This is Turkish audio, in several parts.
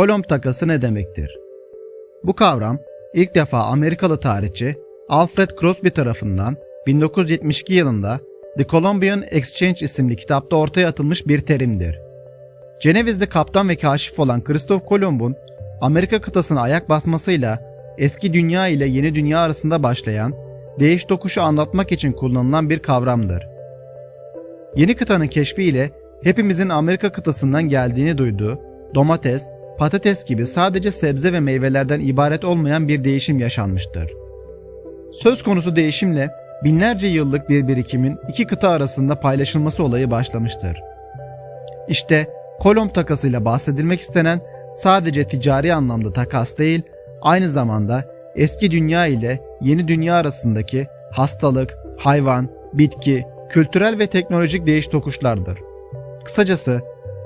Kolomb takası ne demektir? Bu kavram ilk defa Amerikalı tarihçi Alfred Crosby tarafından 1972 yılında The Columbian Exchange isimli kitapta ortaya atılmış bir terimdir. Ceneviz'de kaptan ve kaşif olan Kristof Kolomb'un Amerika kıtasına ayak basmasıyla eski dünya ile yeni dünya arasında başlayan değiş tokuşu anlatmak için kullanılan bir kavramdır. Yeni kıtanın keşfiyle hepimizin Amerika kıtasından geldiğini duyduğu domates, patates gibi sadece sebze ve meyvelerden ibaret olmayan bir değişim yaşanmıştır. Söz konusu değişimle binlerce yıllık bir birikimin iki kıta arasında paylaşılması olayı başlamıştır. İşte Kolomb takasıyla bahsedilmek istenen sadece ticari anlamda takas değil, aynı zamanda eski dünya ile yeni dünya arasındaki hastalık, hayvan, bitki, kültürel ve teknolojik değiş tokuşlardır. Kısacası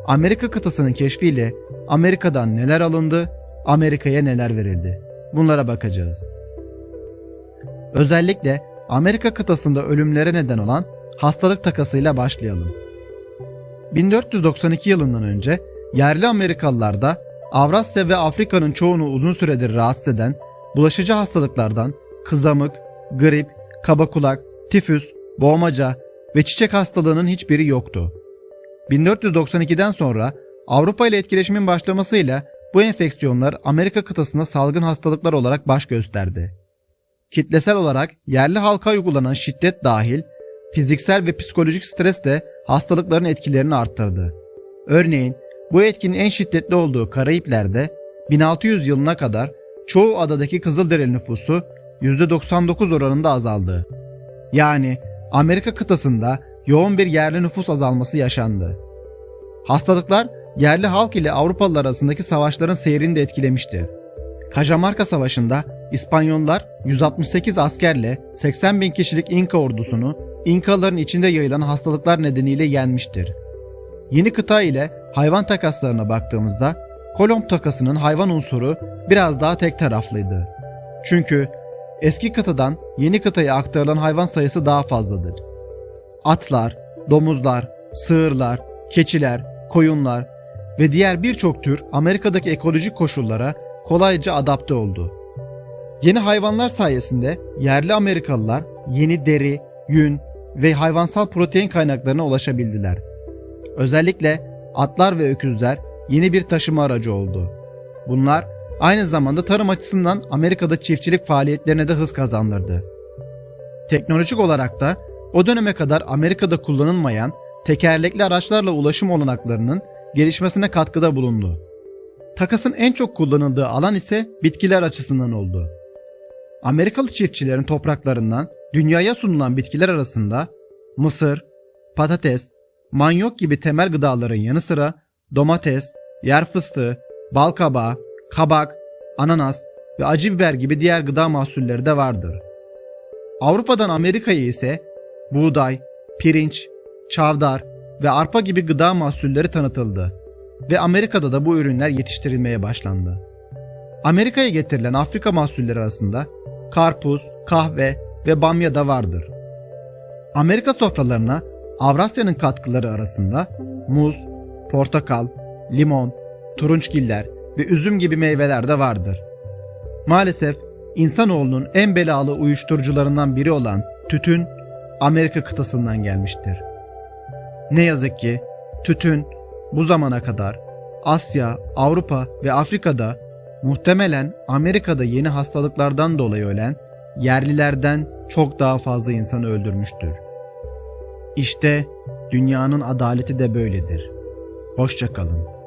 Amerika kıtasının keşfiyle Amerika'dan neler alındı, Amerika'ya neler verildi. Bunlara bakacağız. Özellikle Amerika kıtasında ölümlere neden olan hastalık takasıyla başlayalım. 1492 yılından önce yerli Amerikalılarda Avrasya ve Afrika'nın çoğunu uzun süredir rahatsız eden bulaşıcı hastalıklardan kızamık, grip, kaba kulak, tifüs, boğmaca ve çiçek hastalığının hiçbiri yoktu. 1492'den sonra Avrupa ile etkileşimin başlamasıyla bu enfeksiyonlar Amerika kıtasında salgın hastalıklar olarak baş gösterdi. Kitlesel olarak yerli halka uygulanan şiddet dahil fiziksel ve psikolojik stres de hastalıkların etkilerini arttırdı. Örneğin bu etkinin en şiddetli olduğu Karayipler'de 1600 yılına kadar çoğu adadaki Kızılderili nüfusu %99 oranında azaldı. Yani Amerika kıtasında yoğun bir yerli nüfus azalması yaşandı. Hastalıklar yerli halk ile Avrupalılar arasındaki savaşların seyrini de etkilemişti. Cajamarca Savaşı'nda İspanyollar 168 askerle 80 bin kişilik İnka ordusunu İnkaların içinde yayılan hastalıklar nedeniyle yenmiştir. Yeni kıta ile hayvan takaslarına baktığımızda Kolomb takasının hayvan unsuru biraz daha tek taraflıydı. Çünkü eski kıtadan yeni kıtaya aktarılan hayvan sayısı daha fazladır. Atlar, domuzlar, sığırlar, keçiler, koyunlar ve diğer birçok tür Amerika'daki ekolojik koşullara kolayca adapte oldu. Yeni hayvanlar sayesinde yerli Amerikalılar yeni deri, yün ve hayvansal protein kaynaklarına ulaşabildiler. Özellikle atlar ve öküzler yeni bir taşıma aracı oldu. Bunlar aynı zamanda tarım açısından Amerika'da çiftçilik faaliyetlerine de hız kazandırdı. Teknolojik olarak da o döneme kadar Amerika'da kullanılmayan tekerlekli araçlarla ulaşım olanaklarının gelişmesine katkıda bulundu. Takasın en çok kullanıldığı alan ise bitkiler açısından oldu. Amerikalı çiftçilerin topraklarından dünyaya sunulan bitkiler arasında mısır, patates, manyok gibi temel gıdaların yanı sıra domates, yer fıstığı, bal kabağı, kabak, ananas ve acı biber gibi diğer gıda mahsulleri de vardır. Avrupa'dan Amerika'ya ise buğday, pirinç, çavdar ve arpa gibi gıda mahsulleri tanıtıldı ve Amerika'da da bu ürünler yetiştirilmeye başlandı. Amerika'ya getirilen Afrika mahsulleri arasında karpuz, kahve ve bamya da vardır. Amerika sofralarına Avrasya'nın katkıları arasında muz, portakal, limon, turunçgiller ve üzüm gibi meyveler de vardır. Maalesef insanoğlunun en belalı uyuşturucularından biri olan tütün Amerika kıtasından gelmiştir. Ne yazık ki tütün bu zamana kadar Asya, Avrupa ve Afrika'da muhtemelen Amerika'da yeni hastalıklardan dolayı ölen yerlilerden çok daha fazla insanı öldürmüştür. İşte dünyanın adaleti de böyledir. Hoşça kalın.